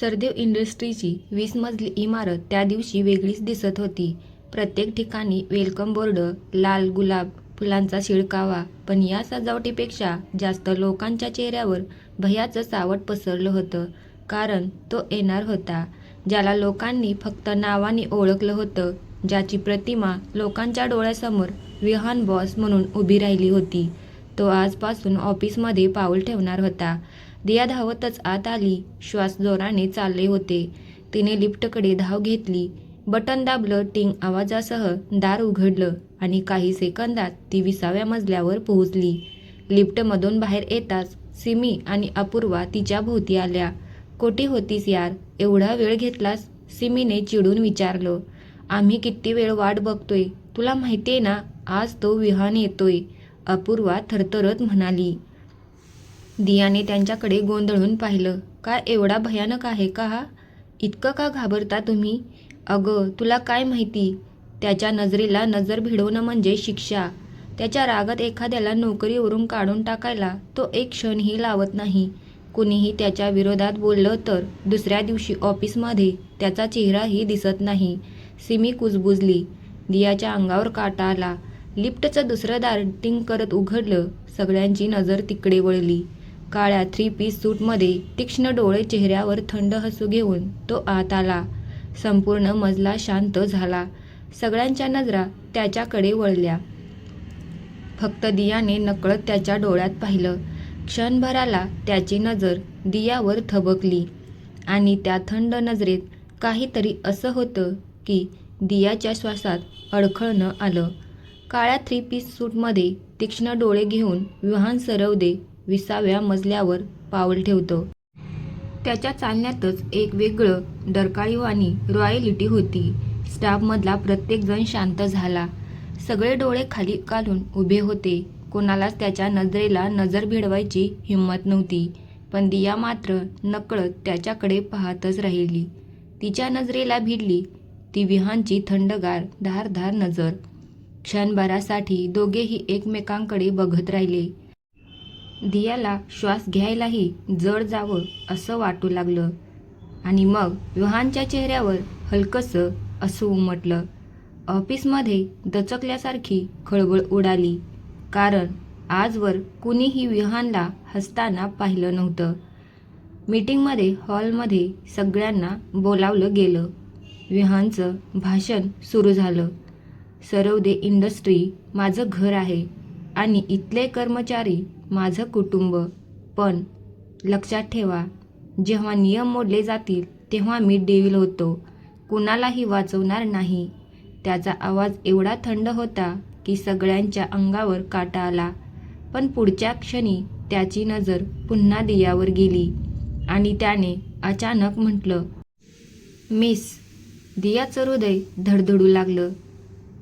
सरदेव इंडस्ट्रीची वीस मजली इमारत त्या दिवशी वेगळीच दिसत होती. प्रत्येक ठिकाणी वेलकम बोर्ड लाल गुलाब फुलांचा शिडकावा पण या सजावटीपेक्षा जास्त लोकांच्या चेहऱ्यावर भयाचं सावट पसरलं होतं कारण तो येणार होता. ज्याला लोकांनी फक्त नावाने ओळखलं होतं ज्याची प्रतिमा लोकांच्या डोळ्यासमोर विहान बॉस म्हणून उभी राहिली होती तो आजपासून ऑफिसमध्ये पाऊल ठेवणार होता. दिया धावतच आत आली. श्वास जोराने चालले होते. तिने लिफ्टकडे धाव घेतली. बटन दाबलं टिंग आवाजासह दार उघडलं आणि काही सेकंदात ती विसाव्या मजल्यावर पोहोचली. लिफ्टमधून बाहेर येताच सिमी आणि अपूर्वा तिच्या भोवती आल्या. कोठी होतीस यार? एवढा वेळ घेतलास? सिमीने चिडून विचारलं. आम्ही किती वेळ वाट बघतोय? तुला माहितीये ना आज तो विहान येतोय अपूर्वा थरथरत म्हणाली. दियाने त्यांच्याकडे गोंधळून पाहिलं. काय एवढा भयानक आहे का हा? इतकं का घाबरता तुम्ही? अगं तुला काय माहिती? त्याच्या नजरेला नजर भिडवणं म्हणजे शिक्षा. त्याच्या रागात एखाद्याला नोकरीवरून काढून टाकायला तो एक क्षणही लावत नाही. कुणीही त्याच्या विरोधात बोललं तर दुसऱ्या दिवशी ऑफिसमध्ये त्याचा चेहराही दिसत नाही. सिमी कुजबुजली. दियाच्या अंगावर काटा आला. लिफ्टचं दुसरं दार टिंग करत उघडलं. सगळ्यांची नजर तिकडे वळली. काळ्या थ्री पीस सूटमध्ये तीक्ष्ण डोळे चेहऱ्यावर थंड हसू घेऊन तो आत आला. संपूर्ण मजला शांत झाला. सगळ्यांच्या नजरा त्याच्याकडे वळल्या. फक्त दियाने नकळत त्याच्या डोळ्यात पाहिलं. क्षणभराला त्याची नजर दियावर थबकली. आणि त्या थंड नजरेत काहीतरी असं होतं की दियाच्या श्वासात अडखळणं आलं. काळ्या थ्री पीस सूटमध्ये तीक्ष्ण डोळे घेऊन विहान सरवदे विसाव्या मजल्यावर पाऊल ठेवतं. त्याच्या चालण्यातच एक वेगळं डरकाळीवाणी रॉयलिटी होती. स्टाफमधला प्रत्येकजण शांत झाला. सगळे डोळे खाली घालून उभे होते. कोणालाच त्याच्या नजरेला नजर भिडवायची हिंमत नव्हती. पण दिया मात्र नकळत त्याच्याकडे पाहतच राहिली. तिच्या नजरेला भिडली ती विहांची थंडगार धारधार नजर. क्षणभरासाठी दोघेही एकमेकांकडे बघत राहिले. दियाला श्वास घ्यायलाही जड जावं असं वाटू लागलं. आणि मग युहानच्या चेहऱ्यावर हलकंसं असं उमटलं. ऑफिसमध्ये दचकल्यासारखी खळबळ उडाली. कारण आजवर कुणीही विहानला हसताना पाहिलं नव्हतं. मीटिंगमध्ये हॉलमध्ये सगळ्यांना बोलावलं गेलं. विहानचं भाषण सुरू झालं. सरवदे इंडस्ट्री माझं घर आहे. आणि इथले कर्मचारी माझं कुटुंब. पण लक्षात ठेवा जेव्हा नियम मोडले जातील तेव्हा मी डेविल होतो. कुणालाही वाचवणार नाही. त्याचा आवाज एवढा थंड होता की सगळ्यांच्या अंगावर काटा आला. पण पुढच्या क्षणी त्याची नजर पुन्हा दियावर गेली आणि त्याने अचानक म्हटलं मिस दियाचं हृदय धडधडू लागलं.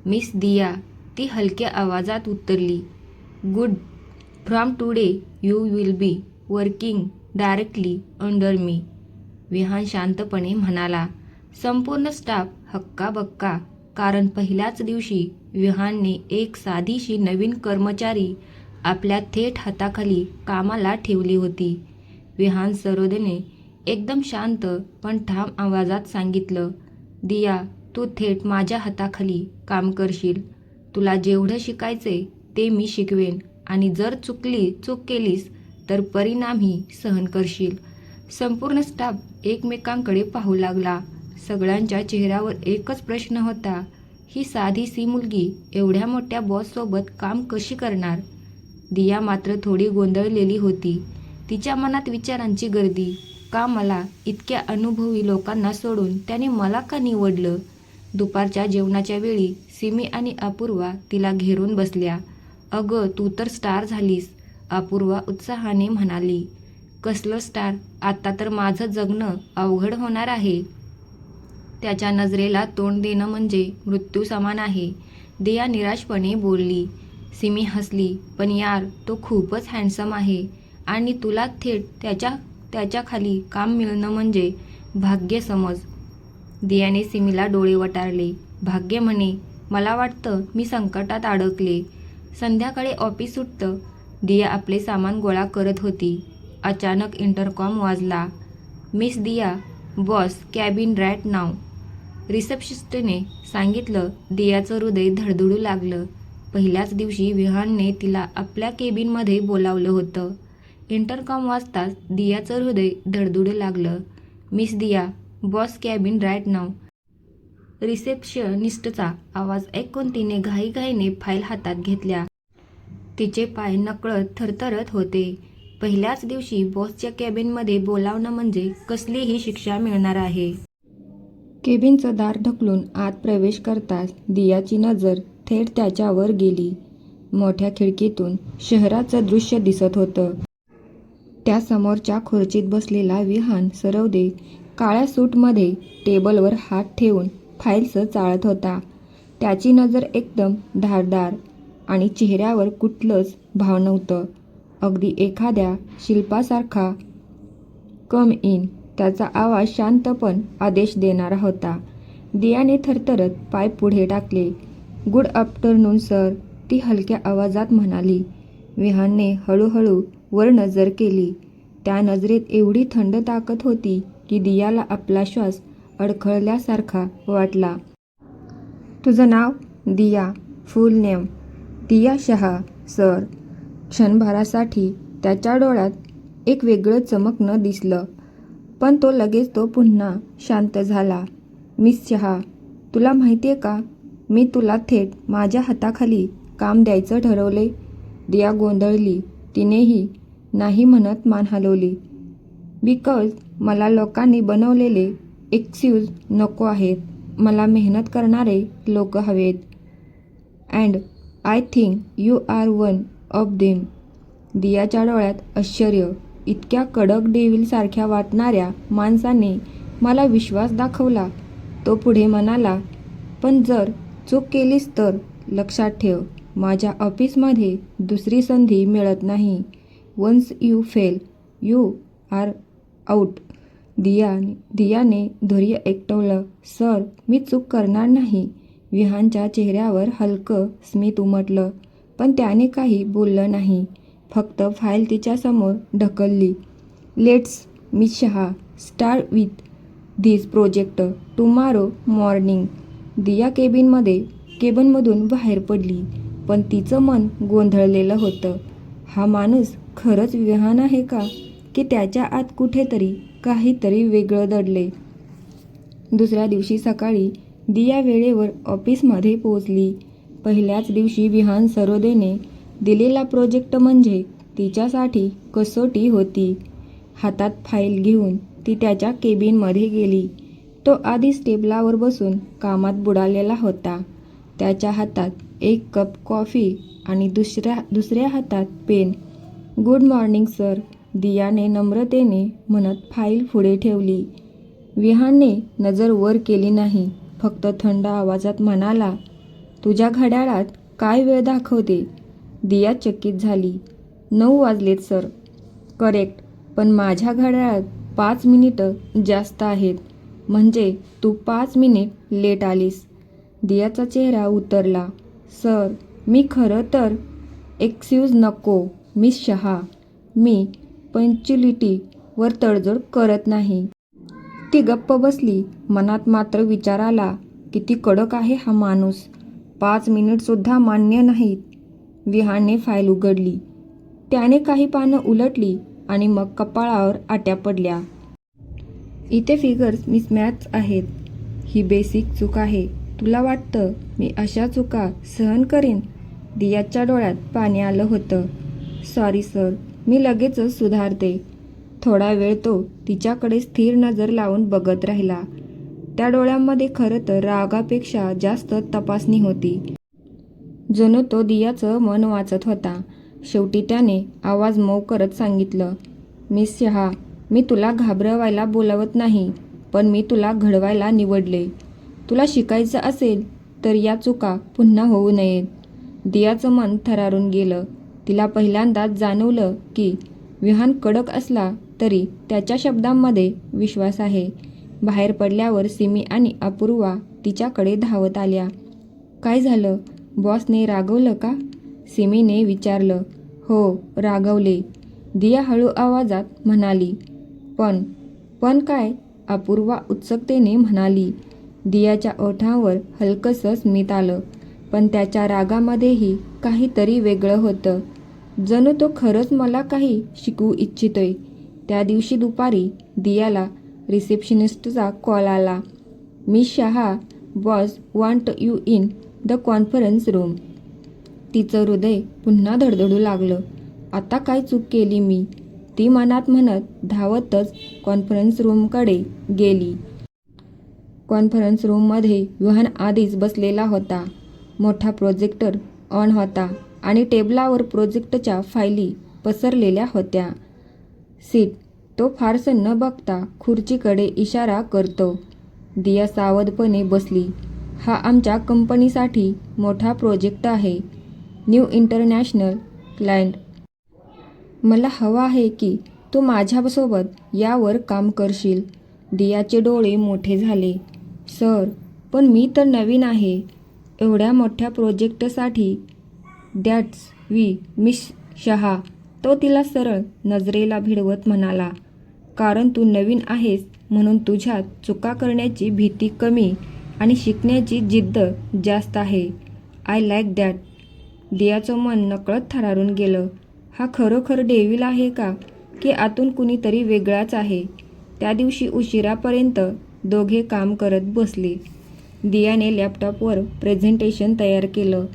मिस दिया ती हलक्या आवाजात उत्तरली. Good from today you will be working directly under me Vihaan शांतपणे म्हणाला संपूर्ण स्टाफ हक्का बक्का कारण पहिल्याच दिवशी विहानने एक साधीशी नवीन कर्मचारी आपल्या थेट हाताखाली कामाला ठेवली होती. विहान सरोदेने एकदम शांत पण ठाम आवाजात सांगितलं दिया तू थेट माझ्या हाताखाली काम करशील. तुला जेवढं शिकायचे ते मी शिकवेन. आणि जर चुकली चूक केलीस तर परिणामही सहन करशील. संपूर्ण स्टाफ एकमेकांकडे पाहू लागला. सगळ्यांच्या चेहऱ्यावर एकच प्रश्न होता ही साधी सी मुलगी एवढ्या मोठ्या बॉससोबत काम कशी करणार? दिया मात्र थोडी गोंधळलेली होती. तिच्या मनात विचारांची गर्दी का मला इतक्या अनुभवी लोकांना सोडून त्याने मला का निवडलं? दुपारच्या जेवणाच्या वेळी सिमी आणि अपूर्वा तिला घेरून बसल्या. अगं तू तर स्टार झालीस अपूर्वा उत्साहाने म्हणाली. कसलं स्टार? आत्ता तर माझं जगणं अवघड होणार आहे. त्याच्या नजरेला तोंड देणं म्हणजे मृत्यू समान आहे. दिया निराशपणे बोलली. सिमी हसली पण यार तो खूपच हँडसम आहे. आणि तुला थेट त्याच्या त्याच्याखाली काम मिळणं म्हणजे भाग्य समज. दियाने सिमीला डोळे वटारले. भाग्य म्हणे मला वाटतं मी संकटात अडकले. संध्याकाळी ऑफिस सुटतं. दिया आपले सामान गोळा करत होती. अचानक इंटरकॉम वाजला. Miss Diya boss cabin right now. रिसेप्शिस्टने सांगितलं दियाचं हृदय धडधडू लागलं. पहिल्याच दिवशी विहानने तिला आपल्या केबिनमध्ये बोलावलं होतं. इंटरकॉम वाजताच दियाचं हृदय धडधडू लागलं. Miss Diya boss cabin right now. रिसेप्शनिस्टचा आवाज ऐकून तिने घाईघाईने फाईल हातात घेतल्या. तिचे पाय नकळत थरथरत होते. पहिल्याच दिवशी बॉसच्या कॅबिनमध्ये बोलावणं म्हणजे कसलीही शिक्षा मिळणार आहे. केबिनचं दार ढकलून आत प्रवेश करताच दियाची नजर थेट त्याच्यावर गेली. मोठ्या खिडकीतून शहराचं दृश्य दिसत होतं. त्यासमोरच्या खुर्चीत बसलेला विहान सरवदे काळ्या सूटमध्ये टेबलवर हात ठेवून फाईल्स चाळत होता. त्याची नजर एकदम धारदार आणि चेहऱ्यावर कुठलंच भाव नव्हतं. अगदी एखाद्या शिल्पासारखा कम इन त्याचा आवाज शांत पण आदेश देणारा होता. दियाने थरथरत पाय पुढे टाकले. गुड आफ्टरनून सर ती हलक्या आवाजात म्हणाली. विहानने हळूहळू वर नजर केली. त्या नजरेत एवढी थंड ताकद होती की दियाला आपला श्वास अडखळल्यासारखा वाटला. तुझं नाव? Diya. Full name. Diya Shah sir. क्षणभरासाठी त्याच्या डोळ्यात एक वेगळं चमकणं दिसलं पण तो लगेच तो पुन्हा शांत झाला. मिस शहा तुला माहिती आहे का? मी तुला थेट माझ्या हाताखाली काम द्यायचं ठरवले. दिया गोंधळली. तिनेही नाही म्हणत मान हलवली. बिकॉज मला लोकांनी बनवलेले एक्सक्यूज नको आहेत. मला मेहनत करणारे लोक हवेत. And I think you are one of them दियाच्या डोळ्यात आश्चर्य. इतक्या कडक डेव्हिलसारख्या वाटणाऱ्या माणसाने मला विश्वास दाखवला. तो पुढे म्हणाला पण जर चूक केलीस तर लक्षात ठेव. माझ्या ऑफिसमध्ये दुसरी संधी मिळत नाही. Once you fail you are out Diya दियाने धैर्य एकटवलं. सर मी चूक करणार नाही. विहानच्या चेहऱ्यावर हलकं स्मित उमटलं पण त्याने काही बोललं नाही. फक्त फाईल तिच्यासमोर ढकलली. Let's miss Shah start with this project tomorrow morning. Diya केबिनमध्ये केबिनमधून बाहेर पडली पण तिचं मन गोंधळलेलं होतं. हा माणूस खरंच विहान आहे का? की त्याच्या आत कुठेतरी काहीतरी वेगळं दडले. दुसऱ्या दिवशी सकाळी दिया वेळेवर ऑफिसमध्ये पोचली पहिल्याच दिवशी विहान सरोदेने दिलेला प्रोजेक्ट म्हणजे तिच्यासाठी कसोटी होती. हातात फाईल घेऊन ती त्याच्या केबिनमध्ये गेली. तो आधीच टेबलावर बसून कामात बुडालेला होता. त्याच्या हातात एक कप कॉफी आणि दुसऱ्या दुसऱ्या हातात पेन. Good morning sir. दियाने नम्रतेने म्हणत फाईल पुढे ठेवली. विहानने नजर वर केली नाही. फक्त थंड आवाजात म्हणाला तुझ्या घड्याळात काय वेळ दाखवते? दिया चकित झाली. नऊ वाजलेत सर. करेक्ट. पण माझ्या घड्याळात पाच मिनिटं जास्त आहेत. म्हणजे तू पाच मिनिट लेट आलीस. दियाचा चेहरा उतरला. सर मी खरं तर एक्सक्यूज नको मिस शहा. मी पंच्युलिटीवर तडजोड करत नाही. ती गप्प बसली मनात मात्र विचार आला किती कडक आहे हा माणूस. पाच मिनिटसुद्धा मान्य नाहीत. विहानने फाईल उघडली. त्याने काही पानं उलटली आणि मग कपाळावर आट्या पडल्या. इथे फिगर्स मिसमॅच आहेत. ही बेसिक चूक आहे. तुला वाटतं मी अशा चुका सहन करीन? दियाच्या डोळ्यात पाणी आलं होतं. सॉरी सर मी लगेचच सुधारते. थोडा वेळ तो तिच्याकडे स्थिर नजर लावून बघत राहिला. त्या डोळ्यांमध्ये खरं तर रागापेक्षा जास्त तपासणी होती. जणू तो दियाचं मन वाचत होता. शेवटी त्याने आवाज मऊ करत सांगितलं मिस शहा मी तुला घाबरवायला बोलावत नाही पण मी तुला घडवायला निवडले. तुला शिकायचं असेल तर या चुका पुन्हा होऊ नयेत. दियाचं मन थरारून गेलं. तिला पहिल्यांदाच जाणवलं की विहान कडक असला तरी त्याच्या शब्दांमध्ये विश्वास आहे. बाहेर पडल्यावर सिमी आणि अपूर्वा तिच्याकडे धावत आल्या. काय झालं? बॉसने रागवलं का? सिमीने विचारलं. हो रागवले. दिया हळू आवाजात म्हणाली. पण पण काय? अपूर्वा उत्सुकतेने म्हणाली. दियाच्या ओठांवर हलकंसं स्मित आलं. पण त्याच्या रागामध्येही काहीतरी वेगळं होतं. जणू तो खरंच मला काही शिकवू इच्छितोय. त्या दिवशी दुपारी दियाला रिसेप्शनिस्टचा कॉल आला. मी Shah boss want you in the conference room. तिचं हृदय पुन्हा धडधडू लागलं. आता काय चूक केली मी? ती मनात म्हणत धावतच कॉन्फरन्स रूमकडे गेली. कॉन्फरन्स रूममध्ये विहान आधीच बसलेला होता. मोठा प्रोजेक्टर ऑन होता आणि टेबलावर प्रोजेक्टच्या फायली पसरलेल्या होत्या. सीट तो फारसं न बघता खुर्चीकडे इशारा करतो. दिया सावधपणे बसली. हा आमच्या कंपनीसाठी मोठा प्रोजेक्ट आहे. New international client. मला हवं आहे की तू माझ्यासोबत यावर काम करशील. दियाचे डोळे मोठे झाले. सर पण मी तर नवीन आहे. एवढ्या मोठ्या प्रोजेक्टसाठी दॅट्स वी मिस शहा. तो तिला सरळ नजरेला भिडवत म्हणाला कारण तू नवीन आहेस म्हणून तुझ्यात चुका करण्याची भीती कमी आणि शिकण्याची जिद्द जास्त आहे. आय लाईक दॅट दियाचं मन नकळत थरारून गेलं. हा खरोखर डेविल आहे का? की आतून कुणीतरी वेगळाच आहे? त्या दिवशी उशिरापर्यंत दोघे काम करत बसले. दियाने लॅपटॉपवर प्रेझेंटेशन तयार केलं.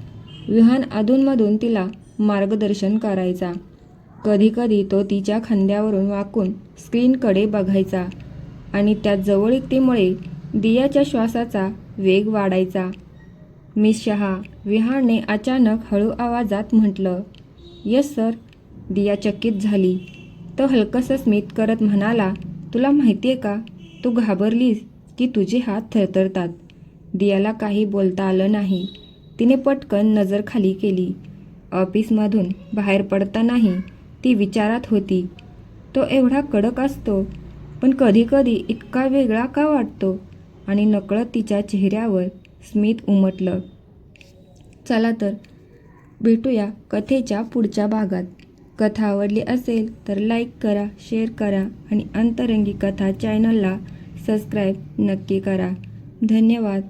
विहान अधूनमधून तिला मार्गदर्शन करायचा. कधीकधी तो तिच्या खांद्यावरून वाकून स्क्रीनकडे बघायचा आणि त्या जवळीकतेमुळे दियाच्या श्वासाचा वेग वाढायचा. मिस शहा विहानने अचानक हळू आवाजात म्हटलं येस सर. दिया चकित झाली. तो हलकंसं स्मित करत म्हणाला तुला माहिती आहे का? तू घाबरलीस की तुझे हात थरथरतात. दियाला काही बोलता आलं नाही. तिने पटकन नजर खाली केली. ऑफिसमधून बाहेर पडतानाही ती विचारात होती. तो एवढा कडक असतो पण कधीकधी इतका वेगळा का वाटतो? आणि नकळत तिच्या चेहऱ्यावर स्मित उमटलं. चला तर भेटूया कथेच्या पुढच्या भागात. कथा आवडली असेल तर लाईक करा शेअर करा आणि अंतरंगी कथा चॅनलला सबस्क्राईब नक्की करा. धन्यवाद.